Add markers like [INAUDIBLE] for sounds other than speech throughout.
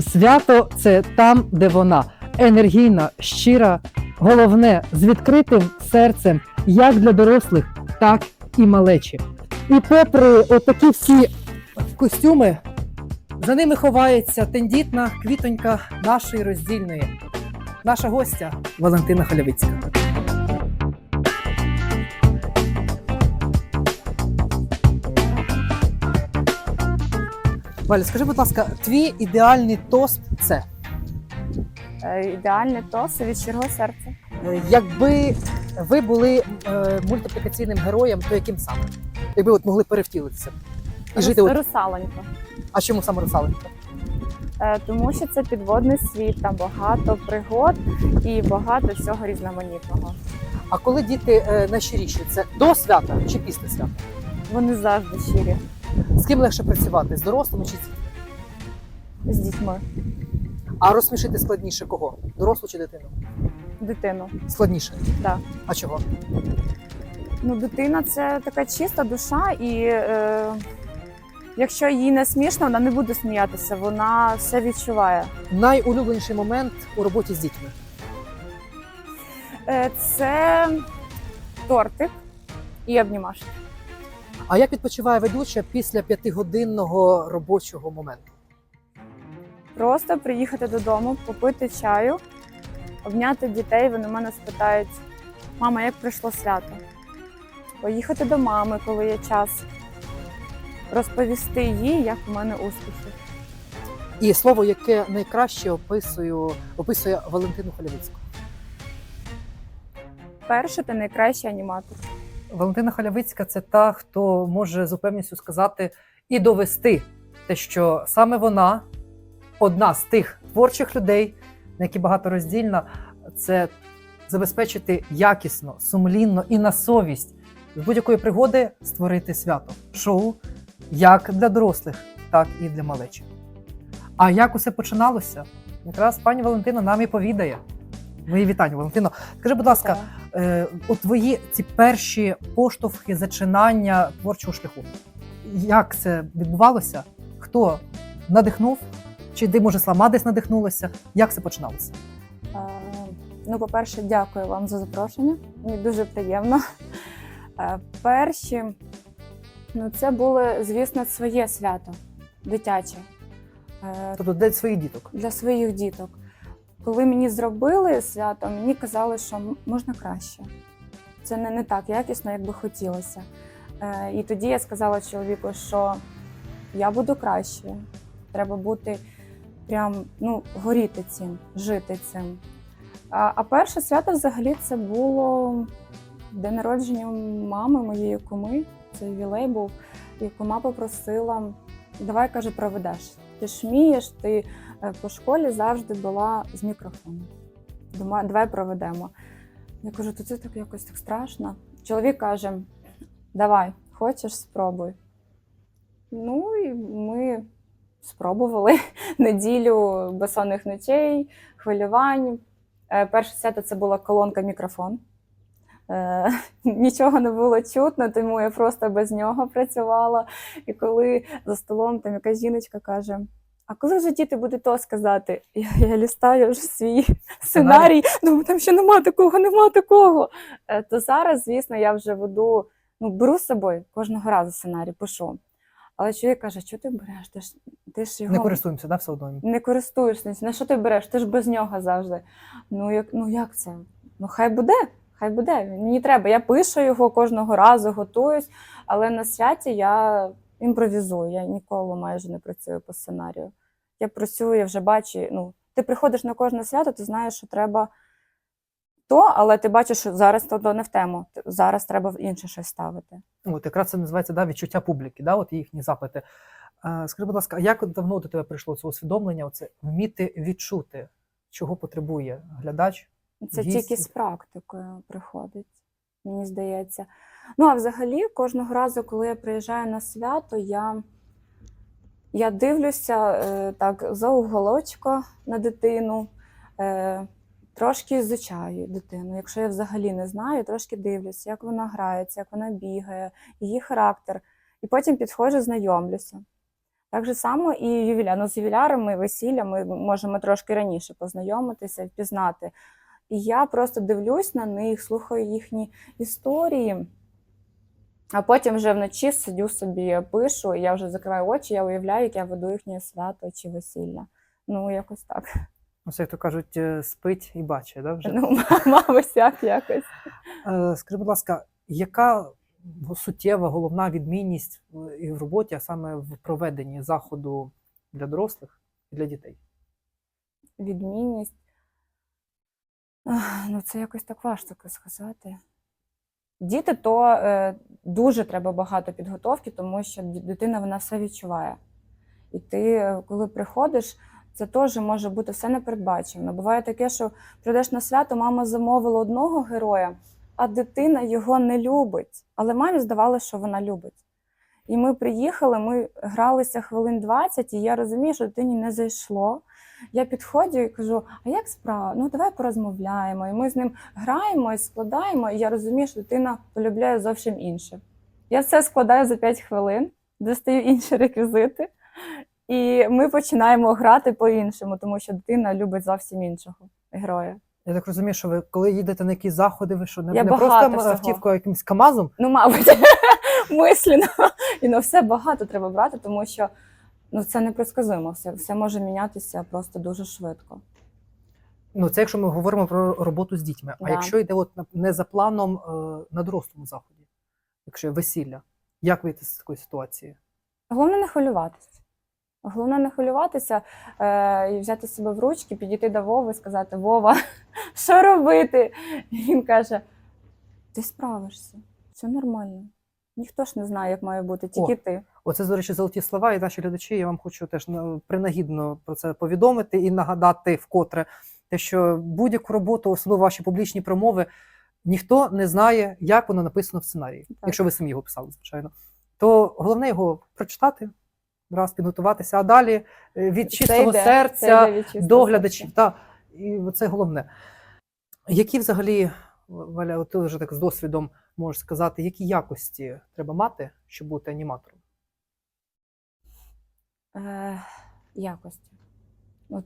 Свято це там, де вона енергійна, щира, головне з відкритим серцем, як для дорослих, так і малечі. І попри отакі всі костюми, за ними ховається тендітна квітонька нашої роздільної. Наша гостя Валентина Халявицька. Валя, скажи, будь ласка, твій ідеальний тост це Е, Ідеальне тост від щирого серця. Е, якби ви були е, мультиплікаційним героєм, то яким саме? Якби от могли перевтілитися і жити. Рус- От... Русаленько. А чому саме русаленька? Е, Тому що це підводний світ, там багато пригод і багато всього різноманітного. А коли діти е, найщиріші, це до свята чи після свята? Вони завжди щирі З ким легше працювати? З дорослими чи з дітьми? з дітьми, А розсмішити складніше кого? Дорослу чи дитину? дитину. Складніше. Да. А чого? Ну, дитина це така чиста душа, і е, якщо їй не смішно, вона не буде сміятися, вона все відчуває. Найулюбленіший момент у роботі з дітьми. Е, це тортик і обнімашки. А як відпочиває ведуча після п'ятигодинного робочого моменту? Просто приїхати додому, попити чаю, обняти дітей. Вони мене спитають: мама, як пройшло свято? Поїхати до мами, коли є час, розповісти їй, як у мене успіхи. І слово, яке найкраще описує, описує Валентину Халявицьку. Перше, ти найкращий аніматор. Валентина Халявицька це та, хто може з упевненістю сказати і довести те, що саме вона одна з тих творчих людей, на які багато роздільна, це забезпечити якісно, сумлінно і на совість з будь-якої пригоди створити свято. Шоу як для дорослих, так і для малечі. А як усе починалося? Якраз пані Валентина нам і повідає. Мої вітання, Валентино. Скажи, будь ласка, е, у твої ці перші поштовхи зачинання творчого шляху. Як це відбувалося? Хто надихнув? Чи ти, може, сама десь надихнулася? Як це починалося? Е, Ну, по-перше, дякую вам за запрошення. Мені дуже приємно. Е, Перші, ну, це було, звісно, своє свято дитяче. Е, Тобто для своїх діток. для своїх діток. Коли мені зробили свято, мені казали, що можна краще. Це не, не так якісно, як би хотілося. Е, і тоді я сказала чоловіку, що я буду краще. Треба бути прям ну, горіти цим, жити цим. А, а перше свято взагалі це було день народження мами, моєї куми. Це ювілей був. І кума попросила: давай каже, проведеш. Ти ж вмієш, ти по школі завжди була з мікрофоном. Дома- Давай проведемо. Я кажу, то це так якось так страшно. Чоловік каже: давай, хочеш, спробуй. Ну і ми спробували [LAUGHS] неділю безсонних ночей, хвилювань. Е, Перше свято це була колонка мікрофон. Е, [LAUGHS] Нічого не було чутно, тому я просто без нього працювала. І коли за столом там якась жіночка каже: А коли вже діти будуть то сказати? Я, я лістаю вже свій сценарій, думаю, там ще нема такого, нема такого. Е, То зараз, звісно, я вже веду, ну, беру з собою кожного разу сценарій, пишу. Але чоловік каже, що ти береш? Ти ж, ти ж його Не користуємося, да, все одно. не користуєшся. На що ти береш? Ти ж без нього завжди. Ну як, ну як це? Ну хай буде, хай буде. Мені треба. Я пишу його кожного разу, готуюсь, але на святі я імпровізую. Я ніколи майже не працюю по сценарію. Я працюю, я вже бачу. Ну, ти приходиш на кожне свято, ти знаєш, що треба то, але ти бачиш, що зараз то не в тему. Зараз треба інше щось ставити. От якраз це називається да, відчуття публіки, да, от їхні запити. Скажи, будь ласка, як давно до тебе прийшло це усвідомлення, оце вміти відчути, чого потребує глядач? Це Гість. тільки з практикою приходить, мені здається. Ну, а взагалі, кожного разу, коли я приїжджаю на свято, я, я дивлюся е, так за уголочка на дитину, е, трошки ізучаю дитину. Якщо я взагалі не знаю, трошки дивлюся, як вона грається, як вона бігає, її характер. І потім підходжу, знайомлюся. Так же само і ювіля. Ну, з ювілярами, весілля ми можемо трошки раніше познайомитися, впізнати. І я просто дивлюсь на них, слухаю їхні історії. А потім вже вночі сидю собі, пишу, і я вже закриваю очі, я уявляю, як я веду їхнє свято чи весілля. Ну, якось так. Ось як то кажуть, е, спить і бачить, да, вже? Ну, мабуть, як якось. Е, Скажи, будь ласка, яка суттєва головна відмінність і в роботі, а саме в проведенні заходу для дорослих і для дітей? Відмінність. Ну, це якось так важко сказати. Діти то е, дуже треба багато підготовки, тому що дитина вона все відчуває. І ти, е, коли приходиш, це теж може бути все непередбачено. Буває таке, що прийдеш на свято, мама замовила одного героя, а дитина його не любить. Але мамі здавалося, що вона любить. І ми приїхали, ми гралися хвилин 20, і я розумію, що дитині не зайшло. Я підходжу і кажу: а як справа? Ну давай порозмовляємо. І ми з ним граємо і складаємо, і я розумію, що дитина полюбляє зовсім інше. Я все складаю за 5 хвилин, достаю інші реквізити, і ми починаємо грати по-іншому, тому що дитина любить зовсім іншого героя. Я так розумію, що ви коли їдете на якісь заходи, ви що не, не просто автівкою, а якимось КАМАЗом? Ну, мабуть, мислено. І на все багато треба брати, тому що ну, це непредсказуемо. Все, все може мінятися просто дуже швидко. Ну, це якщо ми говоримо про роботу з дітьми. А Да. якщо йде от не за планом е, на дорослому заході, якщо весілля, як вийти з такої ситуації? Головне не хвилюватися. Головне не хвилюватися е, і взяти себе в ручки, підійти до Вови і сказати: Вова, [LAUGHS] що робити? І він каже: Ти справишся, все нормально. Ніхто ж не знає, як має бути, тільки О. ти. Оце, до речі, золоті слова, і наші глядачі, я вам хочу теж ну, принагідно про це повідомити і нагадати вкотре, те, що будь-яку роботу, особливо ваші публічні промови, ніхто не знає, як воно написано в сценарії, якщо ви самі його писали, звичайно. То головне його прочитати, раз підготуватися, а далі е, від чистого йде, серця від чистого до серця. Та, і це головне. Які взагалі, Валя, ти вже так з досвідом можеш сказати, які якості треба мати, щоб бути аніматором? Е, якості.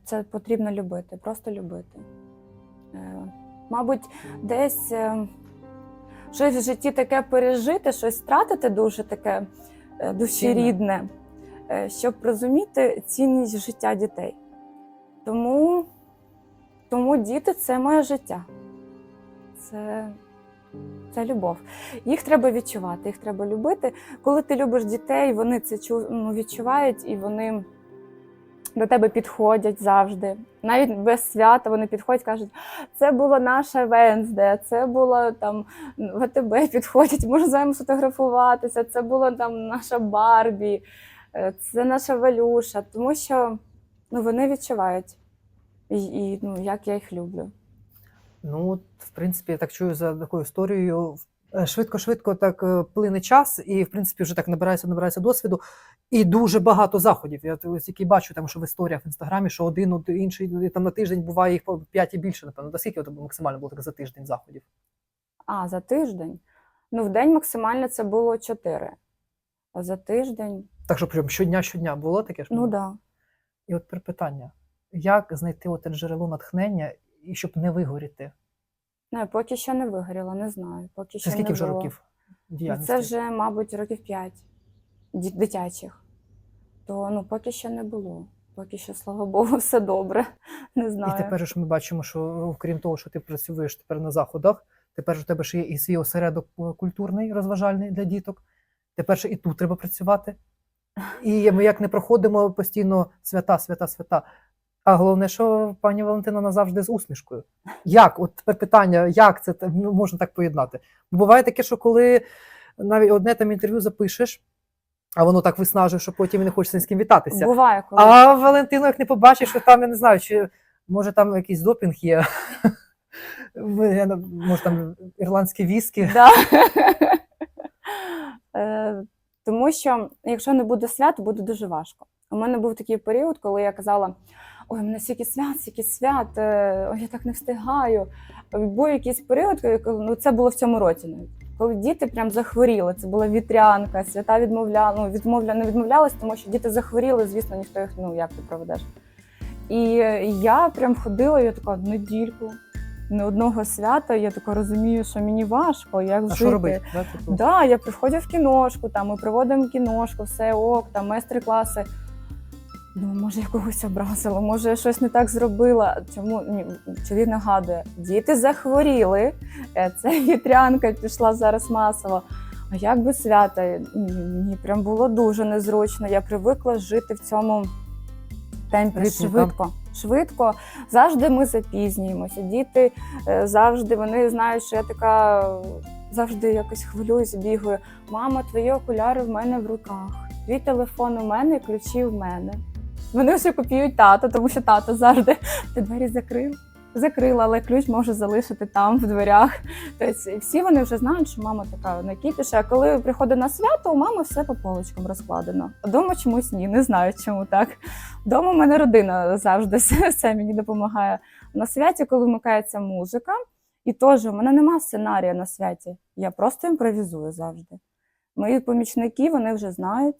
Це потрібно любити, просто любити. Е, мабуть, десь е, щось в житті таке пережити, щось втратити дуже таке е, душірідне, е, щоб розуміти цінність життя дітей. Тому, тому діти це моє життя. Це, це любов. Їх треба відчувати, їх треба любити. Коли ти любиш дітей, вони це ну, відчувають і вони до тебе підходять завжди. Навіть без свята вони підходять, кажуть, це було наша Венсде, це було там ВТБ [LAUGHS] підходять, можна з вами сфотографуватися, це була там наша Барбі, е, це наша Валюша, тому що ну, вони відчувають, і, і ну, як я їх люблю. Ну, в принципі, я так чую за такою історією. е, Швидко-швидко так е, плине час, і в принципі вже так набирається, набирається досвіду. І дуже багато заходів. Я тільки бачу, там, що в історіях в інстаграмі, що один, інший і там на тиждень буває їх по п'ять і більше, напевно. Та скільки максимально було так за тиждень заходів? А, за тиждень. Ну, в день максимально це було 4. А за тиждень, Так що прям щодня, щодня було таке ж? ну так. Да. І от питання: як знайти от те джерело натхнення і щоб не вигоріти? Ну, я поки що не вигоріла, не знаю. Поки що Це скільки не вже було. років діяльності? Це вже, мабуть, років 5 дитячих. То ну, поки що не було. Поки що, слава Богу, [LAUGHS] все добре. Не знаю. І тепер ж ми бачимо, що окрім того, що ти працюєш тепер на заходах, тепер ж у тебе ще є і свій осередок е, культурний, розважальний для діток. Тепер ще і тут треба працювати. І ми як не проходимо постійно свята, свята, свята. А головне, що пані Валентина назавжди з усмішкою. Як? От тепер питання, як це ну, можна так поєднати? Бо буває таке, що коли навіть одне там інтерв'ю запишеш, а воно так виснажує, що потім і не хочеться ні з ким вітатися. Буває, коли. А Валентину, як не побачиш, що там, я не знаю, чи може там якийсь допінг є. [LAUGHS] Може там ірландські віскі. Да. [LAUGHS] Е, Тому що якщо не буде свят, буде дуже важко. У мене був такий період, коли я казала: ой, у мене стільки свят, стільки свят, е, ой, я так не встигаю. Був якийсь період, ну це було в цьому році коли діти прям захворіли. Це була вітрянка, свята відмовляла, ну, відмовля, не відмовлялась, тому що діти захворіли, звісно, ніхто їх ну як ти проведеш. І я прям ходила, я така недільку, не одного свята. Я така розумію, що мені важко, як А жити. що робити? Да, типу? Да, я приходжу в кіношку, там ми проводимо кіношку, все ок, там майстер-класи. Думаю, може, я когось образила, може, я щось не так зробила. Чому ні, чоловік нагадує, діти захворіли, е, це [LAUGHS] вітрянка пішла зараз масово. А як би свято? Ні, Мені прям було дуже незручно. Я привикла жити в цьому темпі Ритмі, швидко. Швидко, завжди ми запізнюємося. Діти е, завжди вони знають, що я така завжди якось хвилююсь, бігаю. Мама, твої окуляри в мене в руках, твій телефон у мене, ключі в мене. Вони все копіюють тато, тому що тато завжди [LAUGHS] ти двері закрив. Закрила, але ключ може залишити там в дверях. Тобто всі вони вже знають, що мама така накіпіша. А коли приходить на свято, у мами все по полочкам розкладено. Дома чомусь ні, не знаю, чому так. Дома в мене родина завжди [LAUGHS] все, все мені допомагає. На святі, коли вмикається музика, і теж у мене нема сценарія на святі. Я просто імпровізую завжди. Мої помічники вони вже знають,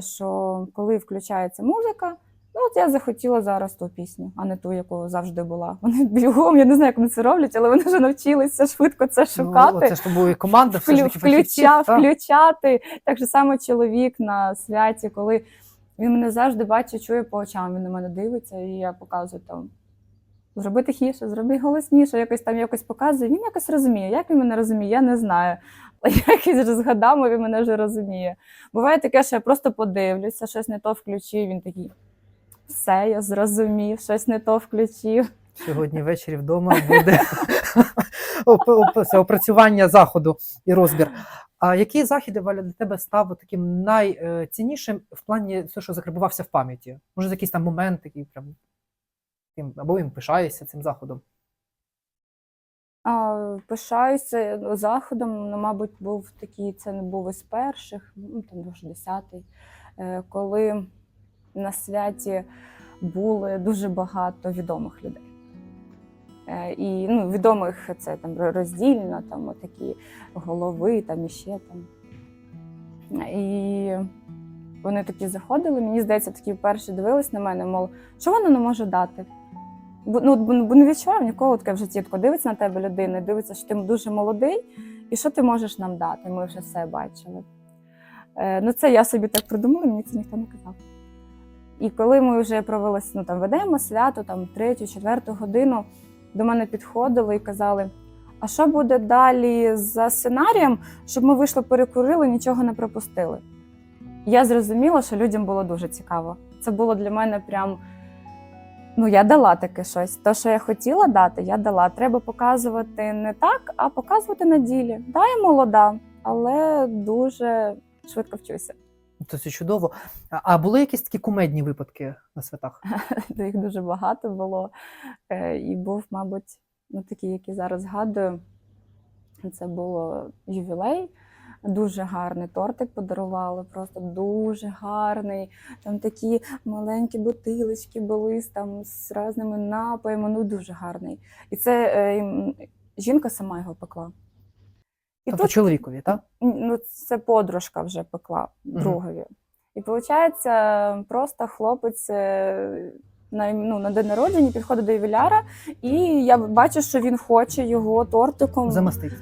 що коли включається музика, ну от я захотіла зараз ту пісню, а не ту, яку завжди була. [LAUGHS] Вони бігом, я не знаю, як вони це роблять, але вони вже навчилися швидко це шукати. Ну, це ж тобою команда, все ж таки включа, та? включати. Так же само чоловік на святі, коли він мене завжди бачить, чує по очам. Він на мене дивиться, і я показую там. Зроби тихіше, зроби голосніше, якось там якось показує. Він якось розуміє. Як він мене розуміє, я не знаю. Вже згадамо, він мене вже розуміє. Буває таке, що я просто подивлюся, щось не то включив. Він такий. Все, я зрозумів, щось не то включив. Сьогодні ввечері вдома буде [LAUGHS] опрацювання заходу і розбір. А які заходи Валя для тебе став таким найціннішим в плані того, що закарбувався в пам'яті? Може, якийсь там момент, який прям або їм пишаєшся цим заходом? Пишаюся ну, заходом. Ну, мабуть, був такий, це не був із перших, ну там вже десятий, е, коли на святі було дуже багато відомих людей. Е, І ну, відомих це там роздільно, там такі голови, там іще там. І вони такі заходили. Мені здається, такі перші дивились на мене, мов, що вона не може дати. Ну, бо не відчував ніколи таке в житті. Тако дивиться на тебе людина, дивиться, що ти дуже молодий, і що ти можеш нам дати. Ми вже все бачили. Е, ну, це я собі так придумала, мені це ніхто не казав. І коли ми вже провели, ну, там, ведемо свято, там, третю, четверту годину, до мене підходили і казали: а що буде далі за сценарієм, щоб ми вийшли, перекурили, нічого не пропустили. Я зрозуміла, що людям було дуже цікаво. Це було для мене прям. Ну, я дала таке щось. Те, що я хотіла дати, я дала. Треба показувати не так, а показувати на ділі. Да, я молода, але дуже швидко вчуся. То це чудово. А- були якісь такі кумедні випадки на святах? [LAUGHS] Їх дуже багато було. Е, І був, мабуть, ну, такий, який зараз згадую. Це було ювілей. Дуже гарний тортик подарували, просто дуже гарний. Там такі маленькі бутилочки були з, там, з різними напоями, ну дуже гарний. І це е, жінка сама його пекла. І Тобто чоловікові, так? ну, це подружка вже пекла другові. І виходить, просто хлопець е, на, ну, на день народження підходить до ювіляра, і я бачу, що він хоче його тортиком. Замастити.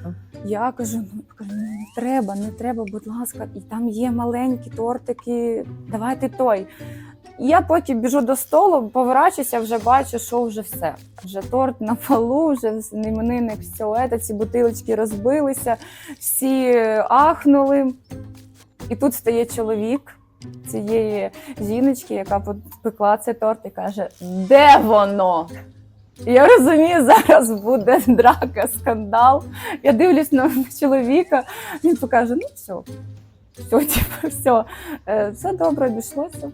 Я кажу, ну «Ну, не треба, не треба, будь ласка, і там є маленькі тортики, давайте той. Я потім біжу до столу, поворачуюся, вже бачу, що вже все. Вже торт на полу, вже іменинник все, ці бутилочки розбилися, всі ахнули. І тут стає чоловік цієї жіночки, яка пекла цей торт, і каже: Де воно? Я розумію, зараз буде драка, скандал. Я дивлюсь на чоловіка, він покаже: ну все, все, типу, все, все добре обійшлося.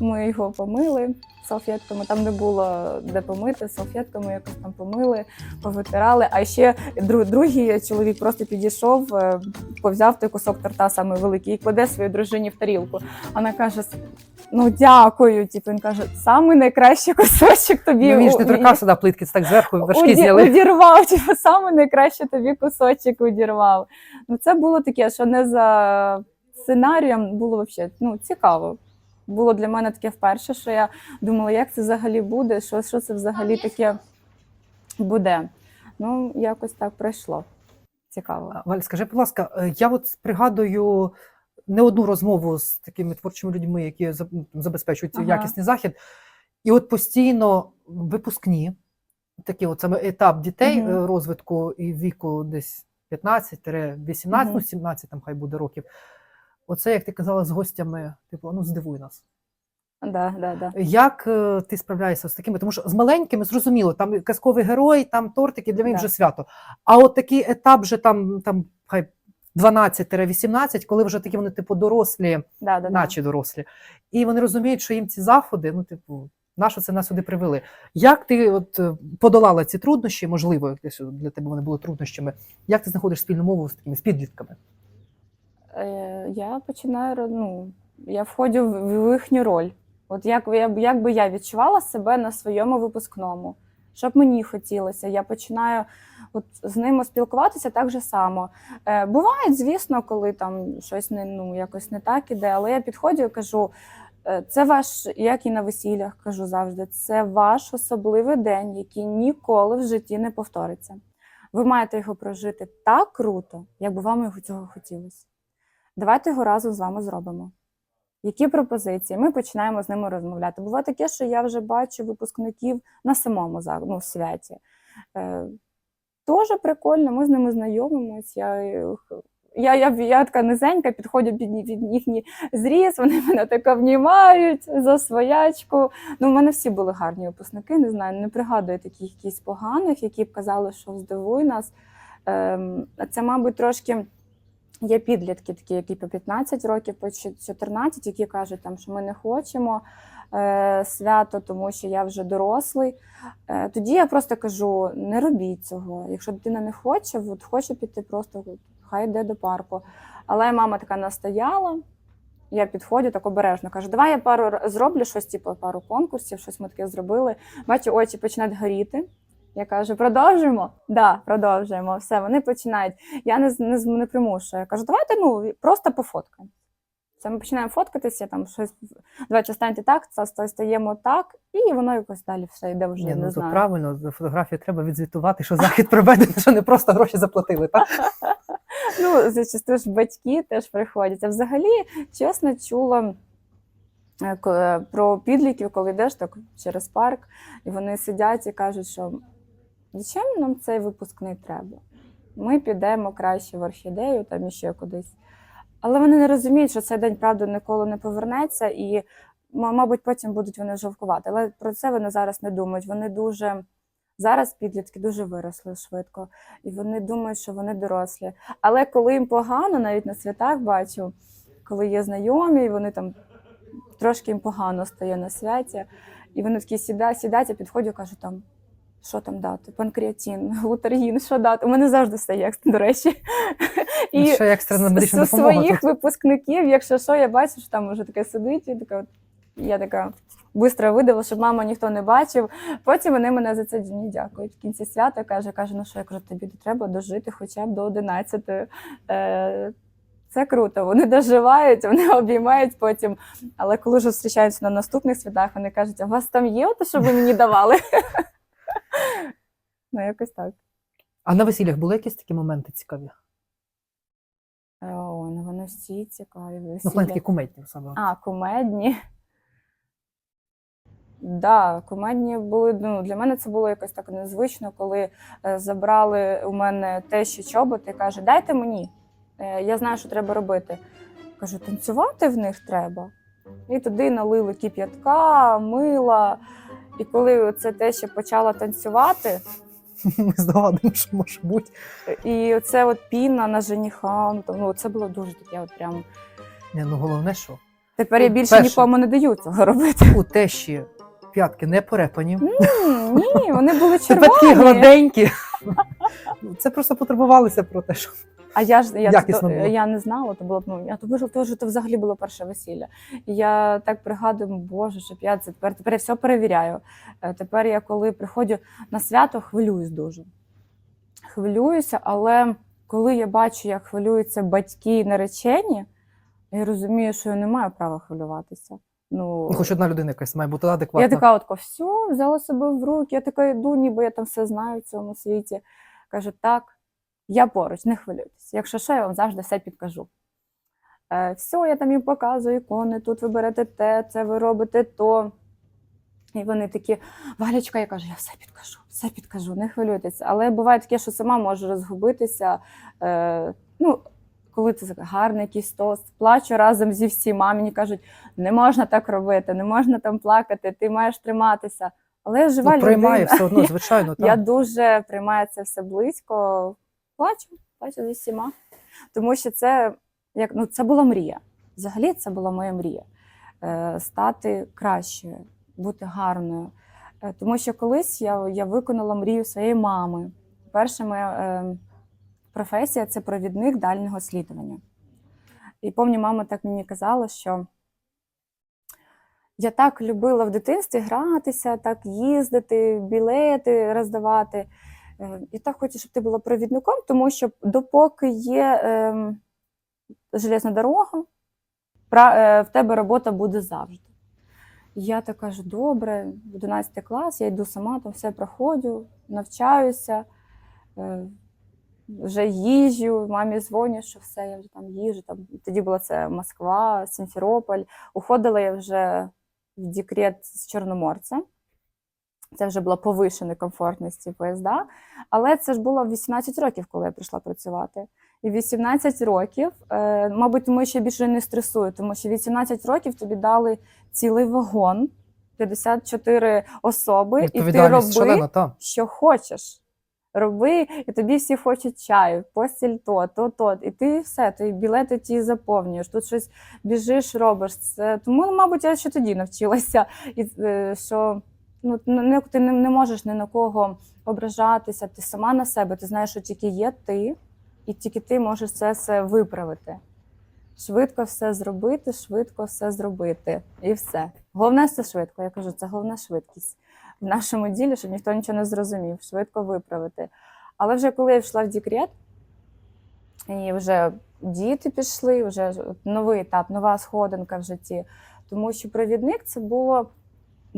Ми його помили салфетками, там не було де помити, салфетками якось там помили, повитирали. А ще дру- другий чоловік просто підійшов, е, повзяв той кусок торта саме великий і кладе своїй дружині в тарілку. Вона каже: ну дякую. Типу, він каже, самий найкращий кусочок тобі. Ну, він ж не у- торкався на плитки, це так зверху вершки Уді- зняли. Удірвав, типу, саме найкраще тобі кусочок удірвав. Ну, це було таке, що не за сценарієм було взагалі ну, цікаво. Було для мене таке вперше, що я думала, як це взагалі буде, що, що це взагалі таке буде. Ну, якось так пройшло. Цікаво. Валь, скажи, будь ласка, е, я от пригадую не одну розмову з такими творчими людьми, які забезпечують Ага. якісний захід, і от постійно випускні, такий от саме етап дітей е, розвитку і віку десь 15-18, ну Мгм. 17 там хай буде років. Оце, як ти казала, з гостями, типу, ну здивуй нас. Да, да, да. Як е, ти справляєшся з такими? Тому що з маленькими зрозуміло, там казковий герой, там тортики для них Да. вже свято. А от такий етап, вже там, там хай 12-18, коли вже такі вони, типу, дорослі, Да, да, да. наче дорослі, і вони розуміють, що їм ці заходи, ну, типу, на що це нас сюди привели. Як ти от е, подолала ці труднощі? Можливо, якось для тебе вони були труднощами. Як ти знаходиш спільну мову з такими з підлітками? Е, я починаю ну, я входжу в їхню роль. От як, як би я відчувала себе на своєму випускному, що б мені хотілося, я починаю от з ними спілкуватися так же само. Е, бувають, звісно, коли там щось не, ну, якось не так іде, але я підходжу і кажу. «Е, Це ваш, як і на весіллях кажу завжди, це ваш особливий день, який ніколи в житті не повториться. Ви маєте його прожити так круто, як би вам його цього хотілося. Давайте його разом з вами зробимо. Які пропозиції? Ми починаємо з ними розмовляти. Буває таке, що я вже бачу випускників на самому ну, святі. Е, Тоже прикольно, ми з ними знайомимось. Я, е, я, я, я така низенька, підходжу під, під їхній зріз, вони [LAUGHS] мене так обнімають за своячку. Ну, у мене всі були гарні випускники, не знаю, не пригадую таких якісь поганих, які б казали, що здивуй нас. Ем, це, мабуть, трошки. Є підлітки, такі, які по 15 років, по 14, які кажуть, там, що ми не хочемо е, свято, тому що я вже дорослий. Е, тоді я просто кажу: не робіть цього. Якщо дитина не хоче, от хоче піти, просто хай йде до парку. Але мама така настояла. Я підходжу так обережно, кажу, давай я пару зроблю щось, типу пару конкурсів, щось ми таке зробили. Бачу, очі починають горіти. Я кажу, продовжуємо? Да, продовжуємо. Все, вони починають. Я не, не, не примушую. Я кажу, давайте ну, просто пофоткаємо. Це ми починаємо фоткатися, там щось. Давайте станьте так, це стаємо так, і воно якось далі все йде вже. Ні, не ну то знаю. правильно, за фотографію треба відзвітувати, що захід проведений, що не просто гроші заплатили. Так? [LAUGHS] Ну, зачасту ж батьки теж приходять. А взагалі, чесно, чула е, е, про підлітків, коли йдеш так через парк, і вони сидять і кажуть, що зачем нам цей випуск не треба? Ми підемо краще в орхідею, там іще кудись. Але вони не розуміють, що цей день правда ніколи не повернеться, і, мабуть, потім будуть вони жалкувати. Але про це вони зараз не думають. Вони дуже зараз підлітки дуже виросли швидко, і вони думають, що вони дорослі. Але коли їм погано, навіть на святах бачу, коли є знайомі, і вони там трошки їм погано стає на святі, і вони такі сідають, сідають, я підходжу, кажу там. Що там дати? Панкреатин, глутаргін, що дати? У мене завжди стає, як, до речі. І Ще екстрена медична допомога. своїх випускників, якщо що, я бачу, що там вже таке сидить, і така, я така швидко видала, щоб мама ніхто не бачив. Потім вони мене за це ні дякують. В кінці свята каже, каже, ну що я кажу, тобі треба дожити хоча б до 11. Е, це круто. Вони доживають, вони [LAUGHS] обіймають потім. Але коли вже зустрічаються на наступних святах, вони кажуть, а у вас там є те, що ви мені давали? [LAUGHS] Ну, якось так. А на весіллях були якісь такі моменти цікаві? Е, О, ну вони всі цікаві. Ну, весілля. плані такі кумедні саме. А, кумедні. Да, кумедні були. Ну, для мене це було якось так незвично, коли е, забрали у мене те, що чоботи, каже, дайте мені. Е, я знаю, що треба робити. Кажу, танцювати в них треба. І туди налили кип'ятка, мила. І коли це те, що почала танцювати, [LAUGHS] Ми здогадуємо, що може бути. і це от піна на жениха, ну, це було дуже таке, от прям Ні, ну головне, що Тепер я Ну, більше перше. нікому не даю цього робити. У тещі п'ятки не порепані. М, Ні, вони були Тепер такі червоні. гладенькі. [LAUGHS] Ну, Це просто потребувалися про те, що А я ж я, Якісно то, було. я не знала, то було б ну, а то боже, то, то взагалі було перше весілля. І я так пригадую, боже, щоб я це тепер, тепер я все перевіряю. Е, Тепер я коли приходжу на свято, хвилююсь дуже. Хвилююся, але коли я бачу, як хвилюються батьки і наречені, я розумію, що я не маю права хвилюватися. Ну, ну, хоч одна людина якась має бути адекватна. я така, от, все, взяла себе в руки, я така йду, ніби я там все знаю в цьому світі. Кажу, так, я поруч, не хвилюйтесь. Якщо що, я вам завжди все підкажу. Е, все, я там їм показую ікони, тут ви берете те, це ви робите то. І вони такі, Валічка, я кажу, я все підкажу, все підкажу, не хвилюйтеся. Але буває таке, що сама можу розгубитися. Е, ну, коли це гарний якийсь тост, плачу разом зі всіма. Мені кажуть, не можна так робити, не можна там плакати, ти маєш триматися. Але я жива ну, приймає людина. все одно, [LAUGHS] звичайно. Я Так. дуже приймаю це все близько. Плачу, плачу зі всіма. Тому що це, як, ну, це була мрія. Взагалі, це була моя мрія. Е, стати кращою, бути гарною. Е, тому що колись я, я виконала мрію своєї мами. Перша моя е, професія це провідник дальнього слідування. І пам'ятаю, мама так мені казала, що я так любила в дитинстві гратися, так їздити, білети роздавати. Е, Я так хочу, щоб ти була провідником, тому що допоки є ем, железна дорога, е, в тебе робота буде завжди. Я так кажу, добре, 11 клас, я йду сама, там все проходжу, навчаюся, е, вже їжджу, мамі дзвоню, що все, я вже там їжджу. Там, тоді була це Москва, Сімферополь. Уходила я вже в декрет з Чорноморця. Це вже була повишена комфортності поїзда. Але це ж було в 18 років, коли я прийшла працювати. І 18 років, е, мабуть, тому я більше не стресую, тому що 18 років тобі дали цілий вагон, 54 особи, і ти роби, шалена, так. що хочеш. Роби, і тобі всі хочуть чаю, постіль то, то, то. І ти все, ти білети ті заповнюєш, тут щось біжиш, робиш. Це тому, мабуть, я ще тоді навчилася, і е, що ну не ти не, не можеш ні на кого ображатися. Ти сама на себе. Ти знаєш, що тільки є ти, і тільки ти можеш це все виправити. Швидко все зробити, швидко все зробити. І все. Головне це швидко. Я кажу, це головна швидкість в нашому ділі, щоб ніхто нічого не зрозумів, швидко виправити. Але вже коли я йшла в декрет, і вже діти пішли, вже новий етап, нова сходинка в житті. Тому що провідник це було.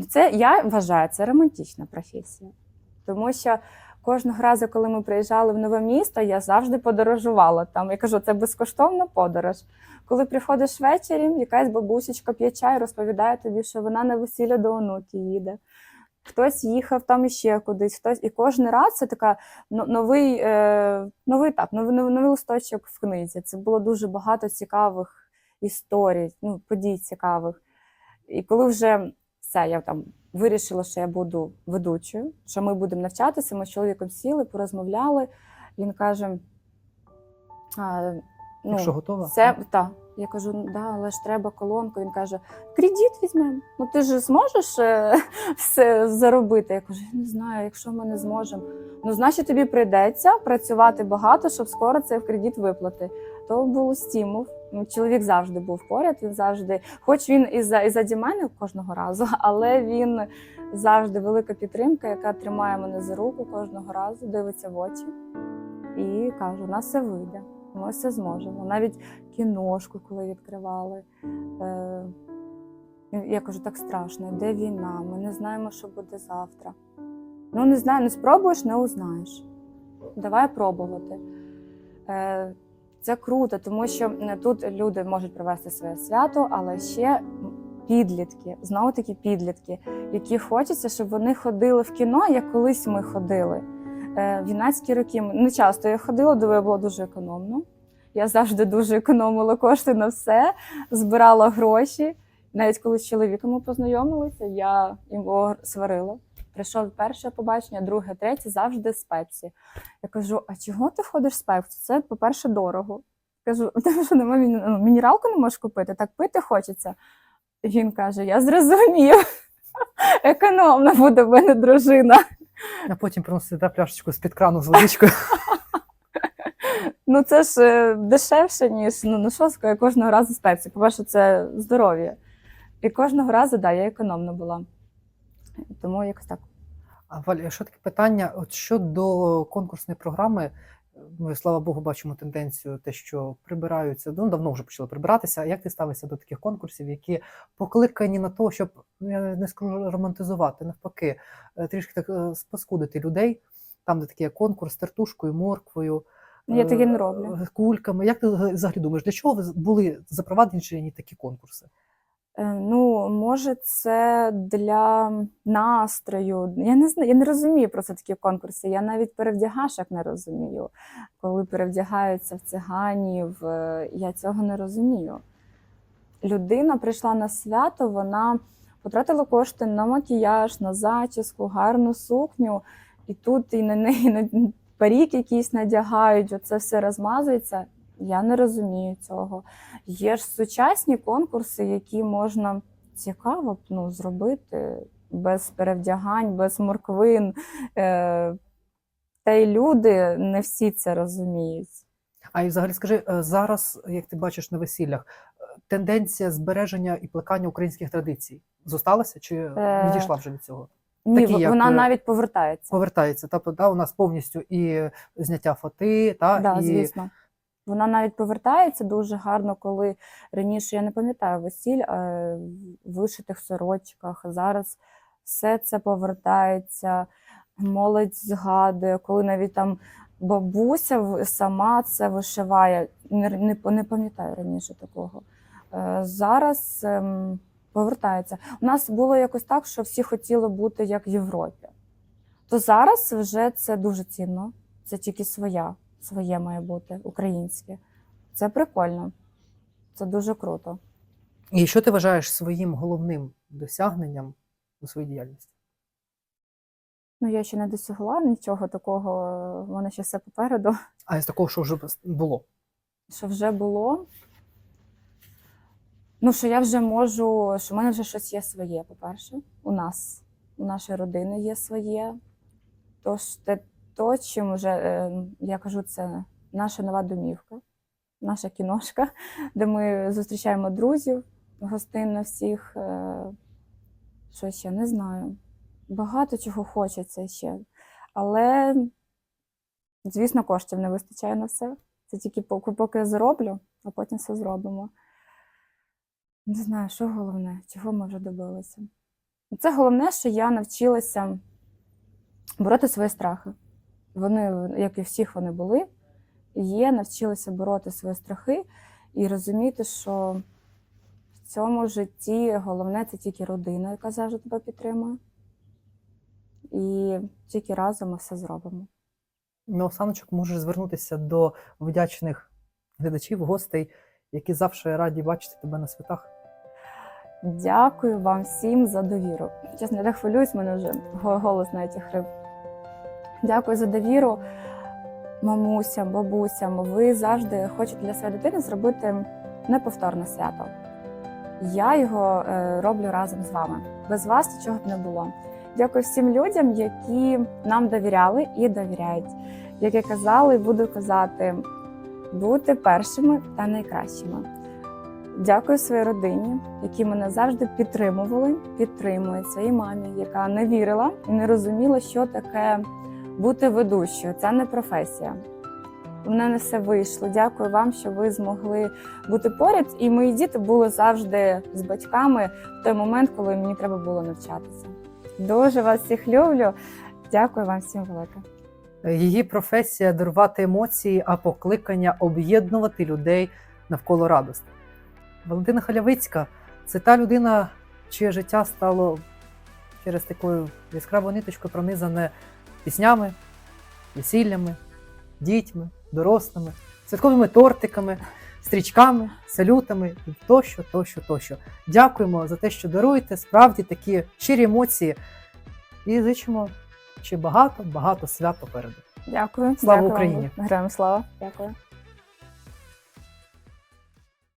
Це я вважаю, це романтична професія. Тому що кожного разу, коли ми приїжджали в нове місто, я завжди подорожувала там. Я кажу, це безкоштовна подорож. Коли приходиш ввечері, якась бабусечка п'є чай, розповідає тобі, що вона на весілля до онуки їде. Хтось їхав там іще кудись, хтось. І кожен раз це така новий, е, новий етап, новий, новий листочок в книзі. Це було дуже багато цікавих історій, ну, подій цікавих. І коли вже все, я там вирішила, що я буду ведучою, що ми будемо навчатися, ми з чоловіком сіли, порозмовляли. Він каже: а, ну, Якщо готова. це так. Я кажу, «Ну, да, але ж треба колонку. Він каже: кредит візьмемо. Ну ти ж зможеш е, [LAUGHS] все заробити. Я кажу, я не знаю, якщо ми не зможемо. Ну, значить, тобі прийдеться працювати багато, щоб скоро це в кредит виплати. То був стимул. Ну, Чоловік завжди був поряд, він завжди, хоч він і за і заді мене кожного разу, [LAUGHS] але він завжди велика підтримка, яка тримає мене за руку кожного разу, дивиться в очі і каже: у нас все вийде, ми все зможемо. Навіть кіношку, коли відкривали. Е, я кажу, так страшно, де війна? Ми не знаємо, що буде завтра. Ну, не знаю, не спробуєш, не узнаєш. Давай пробувати. Е, це круто, тому що тут люди можуть провести своє свято, але ще підлітки, знову таки підлітки, які хочеться, щоб вони ходили в кіно, як колись ми ходили. Е, В юнацькі роки не часто я ходила, я була дуже економно. Я завжди дуже економила кошти на все, збирала гроші. Навіть коли з чоловіком ми познайомилися, я його сварила. Прийшов перше побачення, друге, третє, завжди з Пепсі. Я кажу: а чого ти ходиш з Пепсі? Це, по-перше, дорого. Кажу, тебе що немає ну, мінералку не можеш купити, так пити хочеться. Він каже: Я зрозумів. [LAUGHS] Економна буде в мене дружина. А потім приносити да, пляшечку з-під крану з водичкою. [LAUGHS] Ну це ж е, дешевше, ніж ну, ну що сказати, кожного разу з пепсі. По-перше, це здоров'я. І кожного разу, да, я економна була. Тому якось так. А Валя, що таке питання? От щодо конкурсної програми, ми, слава Богу, бачимо тенденцію, те, що прибираються, ну давно вже почали прибиратися. А Як ти ставишся до таких конкурсів, які покликані на те, щоб ну, я не скажу романтизувати, навпаки, е, трішки так е, спаскудити людей, там, де такий конкурс з тертушкою, морквою. Я таке не е, роблю. Кульками. Як ти взагалі думаєш, для чого були запроваджені такі конкурси? Е, Ну, може, це для настрою. Я не знаю, я не розумію про це такі конкурси. Я навіть перевдягашок не розумію. Коли перевдягаються в циганів, е, я цього не розумію. Людина прийшла на свято, вона потратила кошти на макіяж, на зачіску, гарну сукню, і тут і на неї на парік якийсь надягають, оце все розмазується. Я не розумію цього. Є ж сучасні конкурси, які можна цікаво ну, зробити без перевдягань, без морквин. Е, та й люди не всі це розуміють. А і взагалі скажи, е, зараз, як ти бачиш на весіллях, е, тенденція збереження і плекання українських традицій зосталася чи відійшла вже від цього? Ні, Такі, як, вона е, навіть повертається. Повертається. Тобто, да, у нас повністю і зняття фати, та, Да, і звісно. Вона навіть повертається дуже гарно, коли раніше я не пам'ятаю весіль в вишитих сорочках. Зараз все це повертається, молодь згадує, коли навіть там бабуся сама це вишиває. Не, не, не пам'ятаю раніше такого. Е, Зараз ем, повертається. У нас було якось так, що всі хотіли бути як в Європі. То зараз вже це дуже цінно. Це тільки своя, своє має бути українське. Це прикольно. Це дуже круто. І що ти вважаєш своїм головним досягненням у своїй діяльності? Ну, я ще не досягла нічого такого, в мене ще все попереду. А з такого, що вже було? Що вже було. Ну, що я вже можу, що в мене вже щось є своє, по-перше. У нас, у нашої родини є своє. Тож те, то, чим вже, е, я кажу, це наша нова домівка, наша кіношка, [LAUGHS] де ми зустрічаємо друзів, гостинно всіх. е, Що ще не знаю. Багато чого хочеться ще. Але, звісно, коштів не вистачає на все. Це тільки поки, поки я зароблю, а потім все зробимо. Не знаю, що головне, чого ми вже добилися. Це головне, що я навчилася бороти свої страхи. Вони, як і всіх вони були, є, навчилася бороти свої страхи і розуміти, що в цьому житті головне це тільки родина, яка завжди тебе підтримує. І тільки разом ми все зробимо. Наостаночок можеш звернутися до вдячних глядачів, гостей, які завжди раді бачити тебе на святах. Дякую вам всім за довіру. Чесно, я хвилююсь, мене вже голос навіть хрип. Дякую за довіру мамусям, бабусям. Ви завжди хочете для своєї дитини зробити неповторне свято. Я його е, роблю разом з вами. Без вас нічого б не було. Дякую всім людям, які нам довіряли і довіряють. Як я казала, і буду казати, бути першими та найкращими. Дякую своїй родині, які мене завжди підтримували, підтримують своїй мамі, яка не вірила і не розуміла, що таке бути ведущою. Це не професія. У мене не все вийшло. Дякую вам, що ви змогли бути поряд. І мої діти були завжди з батьками в той момент, коли мені треба було навчатися. Дуже вас всіх люблю. Дякую вам всім велике. Її професія дарувати емоції, а покликання об'єднувати людей навколо радості. Валентина Халявицька це та людина, чиє життя стало через такою яскравою ниточкою пронизане піснями, весіллями, дітьми, дорослими, святковими тортиками, стрічками, салютами і тощо, тощо, тощо. Дякуємо за те, що даруєте справді такі щирі емоції і зичимо ще багато, багато свят попереду. Дякую. Слава Дякую. Україні! Героям слава. Дякую.